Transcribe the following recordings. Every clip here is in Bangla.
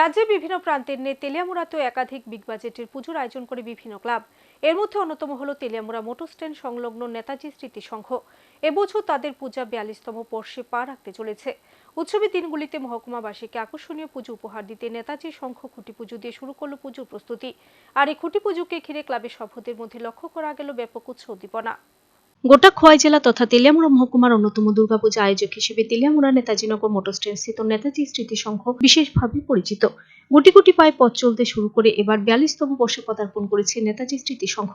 রাজ্যের বিভিন্ন প্রান্তের নিয়ে তেলিয়ামুড়াতেও একাধিক বিগ বাজেটের পুজোর আয়োজন করে বিভিন্ন ক্লাব। এর মধ্যে অন্যতম হলো তেলিয়ামুড়া মোটর স্ট্যান্ড সংলগ্ন নেতাজি স্মৃতি সংঘ। এবছর তাদের পূজা বিয়াল্লিশতম বর্ষে পা রাখতে চলেছে। উৎসবের দিনগুলিতে মহকুমাবাসীকে আকর্ষণীয় পুজো উপহার দিতে নেতাজি সংঘ খুঁটি পুজো দিয়ে শুরু করল পুজোর প্রস্তুতি। আর এই খুঁটি পুজোকে ঘিরে ক্লাবের সভ্যদের মধ্যে লক্ষ্য করা গেল ব্যাপক উৎসব উদ্দীপনা। গোটা খোয়াই জেলা তথা তেলিয়ামুড়া মহকুমার অন্যতম দুর্গাপূজা আয়োজক হিসেবে তেলিয়ামুড়া নেতাজিনগর মোটর স্ট্যান্ড স্থিত নেতাজি স্মৃতি সংঘ বিশেষভাবে পরিচিত। গুটি গুটি পায়ে পথ চলতে শুরু করে এবার বিয়াল্লিশতম বর্ষে পদার্পণ করেছে নেতাজি স্মৃতি সংঘ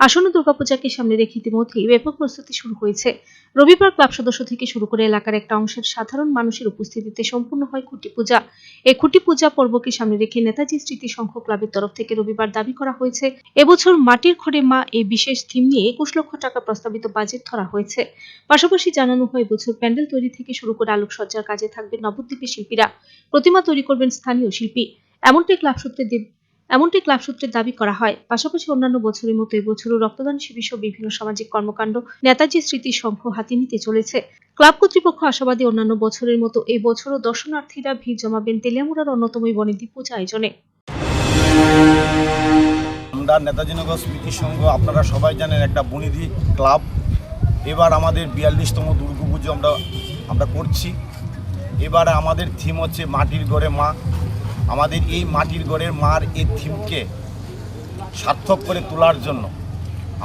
আসন্ন দুর্গাপূজাকে সামনে রেখে ইতিমধ্যেই ব্যাপক প্রস্তুতি শুরু হয়েছে। রবিবার ক্লাব সদস্য থেকে শুরু করে এলাকার একটা অংশের সাধারণ মানুষের উপস্থিতিতে সম্পূর্ণ হয় খুঁটি পূজা। এই খুঁটি পূজা পর্বকে সামনে রেখে নেতাজি স্মৃতি সংঘ ক্লাবের তরফ থেকে রবিবার দাবি করা হয়েছে, এবছর মাটির ঘরে মা এই বিশেষ থিম নিয়ে একুশ লক্ষ টাকা প্রস্তাবিত বাজেট ধরা হয়েছে। পাশাপাশি জানানো হয়, বছর প্যান্ডেল তৈরি থেকে শুরু করে আলোকসজ্জার কাজে থাকবে নবদ্বীপের শিল্পীরা। প্রতিমা তৈরি করবেন স্থানীয় শিল্পী। এমনটাই ক্লাব সূত্রে এমনটি ক্লাব সূত্রে দাবি করা হয়। পাশাপাশি অন্যান্য বছরের মতো এবছরও রক্তদান শিবির সহ বিভিন্ন সামাজিক কর্মকাণ্ড নেতাজি স্মৃতি সংঘ হাতে নিতে চলেছে। ক্লাব কর্তৃপক্ষ আশাবাদী অন্যান্য বছরের মতো এই বছরও দর্শনার্থীরা ভিড় জমাবেন তেলিয়ামুড়ার অন্যতম এই বনেদি পূজা আয়োজনে। আমরা নেতাজিনগর স্মৃতি সংঘ, আপনারা সবাই জানেন একটা বনিধি ক্লাব। এবার আমাদের বিয়াল্লিশতম দুর্গাপুজো আমরা আমরা করছি। এবার আমাদের থিম হচ্ছে মাটির গড়ে মা। আমাদের এই মাটির গড়ের মার এই থিমকে সার্থক করে তোলার জন্য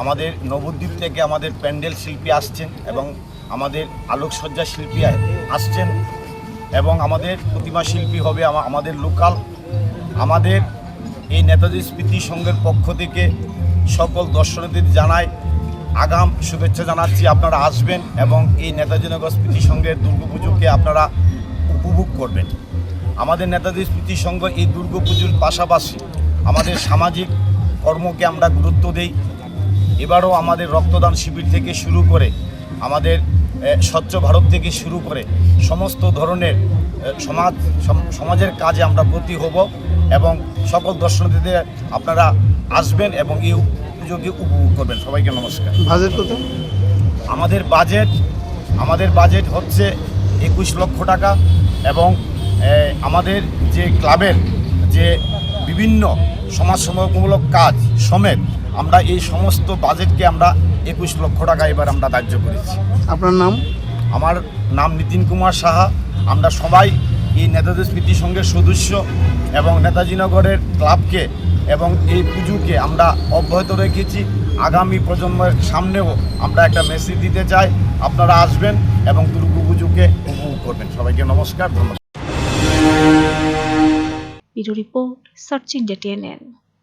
আমাদের নবদ্বীপ থেকে আমাদের প্যান্ডেল শিল্পী আসছেন এবং আমাদের আলোকসজ্জা শিল্পী আসছেন এবং আমাদের প্রতিমা শিল্পী হবে আমাদের লোকাল। আমাদের এই নেতাজি স্মৃতি সংঘের পক্ষ থেকে সকল দর্শনার্থীদের জানাই আগাম শুভেচ্ছা জানাচ্ছি। আপনারা আসবেন এবং এই নেতাজি নগর স্মৃতি সংঘের দুর্গাপুজোকে আপনারা উপভোগ করবেন। আমাদের নেতাজি স্মৃতি সংঘ এই দুর্গাপুজোর পাশাপাশি আমাদের সামাজিক কর্মকে আমরা গুরুত্ব দেই। এবারও আমাদের রক্তদান শিবির থেকে শুরু করে আমাদের স্বচ্ছ ভারত থেকে শুরু করে সমস্ত ধরনের সমাজ সমাজের কাজে আমরা ব্রতী হব। এবং সকল দর্শনার্থীদের আপনারা আসবেন এবং এই পুজোকে উপভোগ করবেন। সবাইকে নমস্কার। বাজেট কত? আমাদের বাজেট আমাদের বাজেট হচ্ছে একুশ লক্ষ টাকা এবং আমাদের যে ক্লাবের যে বিভিন্ন সমাজসেবামূলক কাজ সমেত আমরা এই সমস্ত বাজেটকে আমরা একুশ লক্ষ টাকা এবার আমরা ধার্য করেছি। আপনার নাম? আমার নাম নিতিন কুমার সাহা। আমরা সবাই এই নেতাজি স্মৃতি সংঘের সদস্য এবং নেতাজিনগরের ক্লাবকে এবং এই পুজোকে আমরা অব্যাহত রেখেছি। আগামী প্রজন্মের সামনেও আমরা একটা মেসেজ দিতে চাই। আপনারা আসবেন এবং দুর্গা পুজোকে উপভোগ করবেন। সবাইকে নমস্কার, ধন্যবাদ। Report, searching